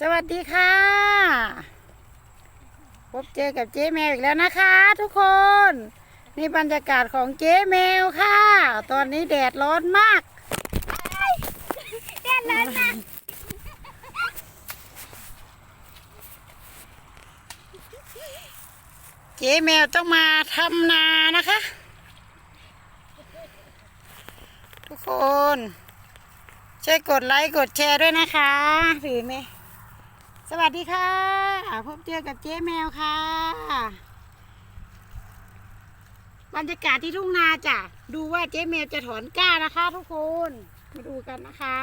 สวัสดีค่ะ พบเจอกับเจ๊แมวอีกแล้วนะคะ ทุกคน นี่บรรยากาศของเจ๊แมวค่ะ ตอนนี้แดดร้อนมากแดดร้อนมากเจ๊แมวต้องมาทำนานะคะ ทุกคนช่วยกดไลค์กดแชร์ด้วยนะคะถือไหม สวัสดีค่ะ พบเจอกับเจ๊แมวค่ะ บรรยากาศที่ทุ่งนาจ้ะ ดูว่าเจ๊แมวจะถอนกล้านะคะ ทุกคน มาดูกันนะคะ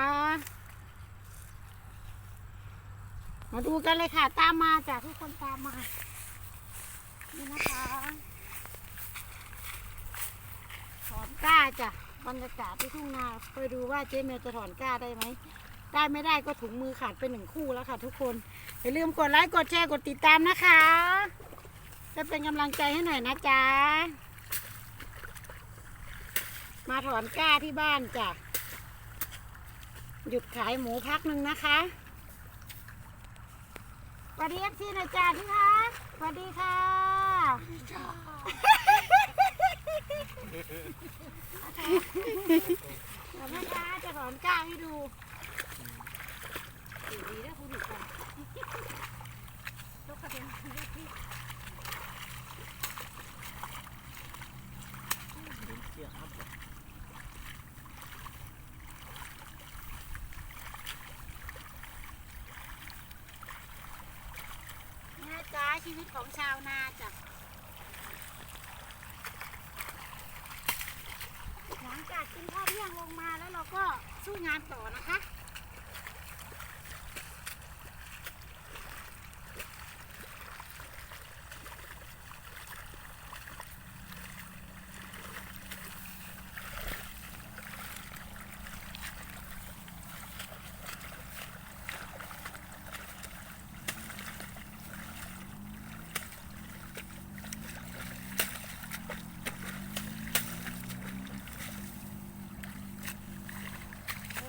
มาดูกันเลยค่ะ ตามมาจ้ะทุกคนตามมา นี่นะคะ ถอนกล้าจ้ะ บรรยากาศที่ทุ่งนา ไปดูว่าเจ๊เมย์จะถอนกล้าได้ไหม ได้ไม่ได้ก็ถุงมือขาดไปหนึ่งคู่แล้วค่ะทุกคน อย่าลืมกดไลค์กดแชร์กดติดตามนะคะจะเป็นกำลังใจให้หน่อยนะจ๊ะ มาถอนกล้าที่บ้านจ้ะ หยุดขายหมูพักหนึ่งนะคะสวัสดีเอฟซีหน่อยจ้าที่คะสวัสดีค่ะเดี๋ยวแม่ค้าจะถอนก้างให้ดู ดีดีนะคุณถูกกันยกกระเด็นยกที่นี่นะจ๊ะชีวิตของชาวนาจ้ะหลังจากกินข้าวเที่ยงลงมาแล้วเราก็สู้งานต่อนะคะ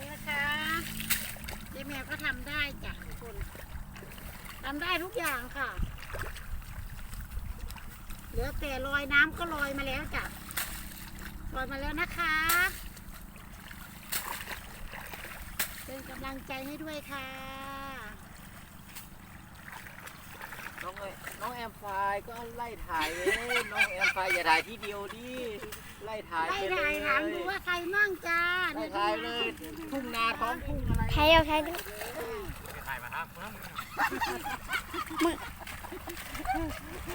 นี่นะคะเจ๊แมวก็ทำได้จ้ะทุกคนทำได้ทุกอย่างค่ะ เหลือแต่ลอยน้ำก็ลอยมาแล้วจ้ะลอยมาแล้วนะคะเป็นกำลังใจให้ด้วยค่ะน้องเอ้ยน้องแอมไฟล์ก็ไล่ถ่ายเลยน้องแอมไฟล์อย่าถ่ายที่เดียวดิไล่ถ่ายไล่ไปเลถ่ายยถามดูว่าใครมั่งจ้าไล่ถ่ายเลยทุ่งนาท้องทุ่งอะไรใครเอาใครดู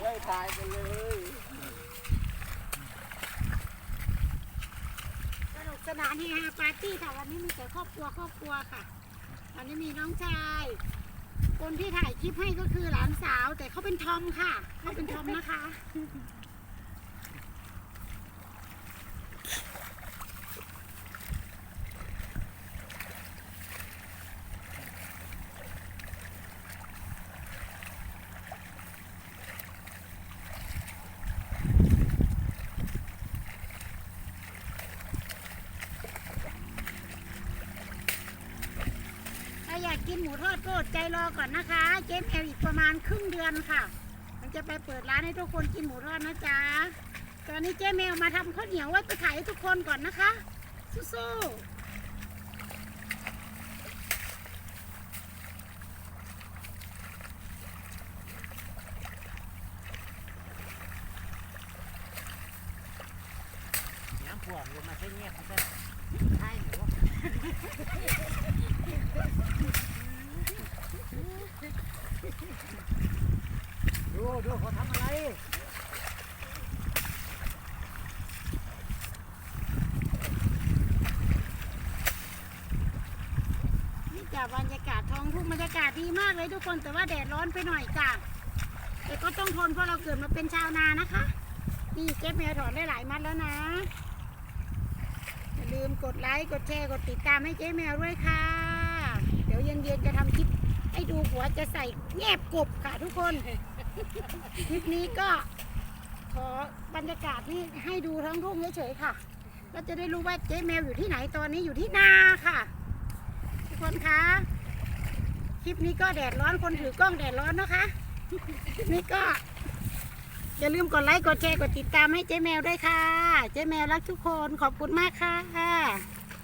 ไล่ถ่ายไปเลยสนุกสนานเฮฮาปาร์ตี้ค่ะวันนี้มีแต่ครอบครัวครอบครัวค่ะวันนี้มีน้องชาย คนที่ถ่ายคลิปให้ก็คือหลานสาว แต่เขาเป็นทอมค่ะเขาเป็นทอมนะคะ อยากกินหมูทอดก็อดใจรอก่อนนะคะ เจ๊แมวอีกประมาณครึ่งเดือนค่ะ มันจะไปเปิดร้านให้ทุกคนกินหมูทอดนะจ๊ะ ตอนนี้เจ๊แมวมาทำข้าวเหนียวไว้ไปขายให้ทุกคนก่อนนะคะ สู้ๆน้ำท่วมลงมาใช้เงียบใช่ใช่หนู ดูดูเขาทำอะไรนี่จ้ะบรรยากาศท้องทุ่งบรรยากาศดีมากเลยทุกคนแต่ว่าแดดร้อนไปหน่อยจ้ะแต่ก็ต้องทนเพราะเราเกิดมาเป็นชาวนานะคะนี่เจ๊แมวถอนได้หลายมัดแล้วนะอย่าลืมกดไลค์กดแชร์กดติดตามให้เจ๊แมวด้วยค่ะ เดี๋ยวเย็นๆจะทำคลิป ให้ดูหัวจะใส่แงบกบค่ะทุกคน คลิปนี้ก็ ขอบรรยากาศที่ให้ดูทั้งทุ่งเฉยๆค่ะ ก็จะได้รู้ว่าเจ๊แมวอยู่ที่ไหนตอนนี้อยู่ที่นาค่ะ ทุกคนคะคลิปนี้ก็แดดร้อนคนถือกล้องแดดร้อนนะคะคลิปนี้ก็อย่าลืมกดไลค์กดแชร์กดติดตามให้เจ๊แมวด้วยค่ะ เจ๊แมวรักทุกคนขอบคุณมากค่ะ